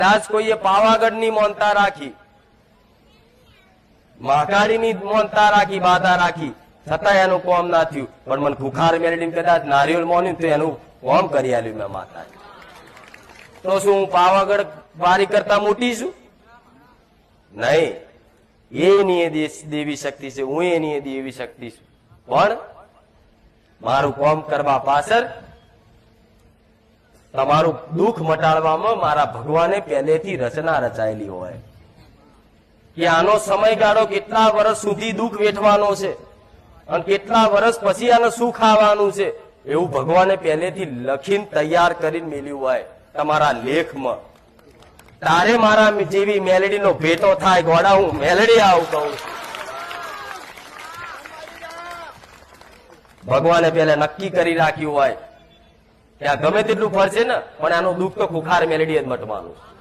કદાચ કોઈએ પાવાગઢની મોનતા રાખી મહાકાળીની મોનતા રાખી, બાધા રાખી છતાં એનું કોમ ના થયું. પણ મને ભૂખાર મેળવી કદાચ નારિયેળ મોન્યું તો એનું કોમ કરી આલ્યું મેં માતા તો શું હું પાવાગઢ વારી કરતા મોટી છું? નહીં. એની દેવી શક્તિ છે, હું એની દેવી શક્તિ છું. પણ મારું કોમ કરવા પાછળ તમારું દુઃખ મટાડવામાં મારા ભગવાને પહેલેથી રચના રચાયેલી હોય. કે આનો સમયગાળો કેટલા વર્ષ સુધી દુઃખ વેઠવાનો છે અને કેટલા વર્ષ પછી આને સુખ આવવાનું છે એવું ભગવાને પહેલેથી લખીને તૈયાર કરીને મેલ્યું હોય તમારા લેખમાં. તારે મારા જેવી મેલેડીનો ભેટો થાય ગોડા, હું મેલેડી આવું કહું. ભગવાને પહેલા નક્કી કરી રાખ્યું હોય. ગમે તેટલું ફરશે ને પણ આનું દુઃખ તો ખુખાર મેલેડી જ મટવાનું છે.